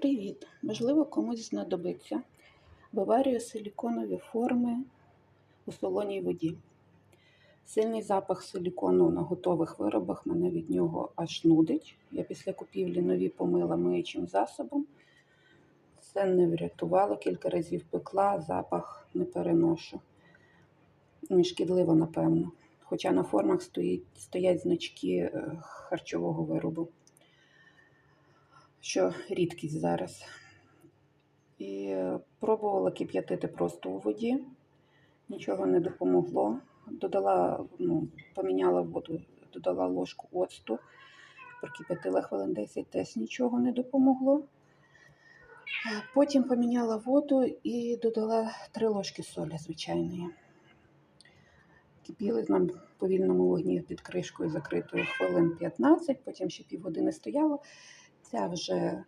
Привіт! Можливо, комусь знадобиться. Виварюю силіконові форми у солоній воді. Сильний запах силікону на готових виробах мене від нього аж нудить. Я після купівлі нові помила миючим засобом. Це не врятувало, кілька разів пекла, запах не переношу. Ну, шкідливо, напевно. Хоча на формах стоїть, стоять значки е, харчового виробу що рідкість зараз. І пробувала кип'ятити просто у воді, нічого не допомогло. Додала, ну, поміняла воду, додала ложку оцту, прокип'ятила хвилин 10, теж нічого не допомогло. Потім поміняла воду і додала 3 ложки солі звичайної. Кипіли на повільному вогні під кришкою закритою хвилин 15, потім ще півгодини стояло. Ця вже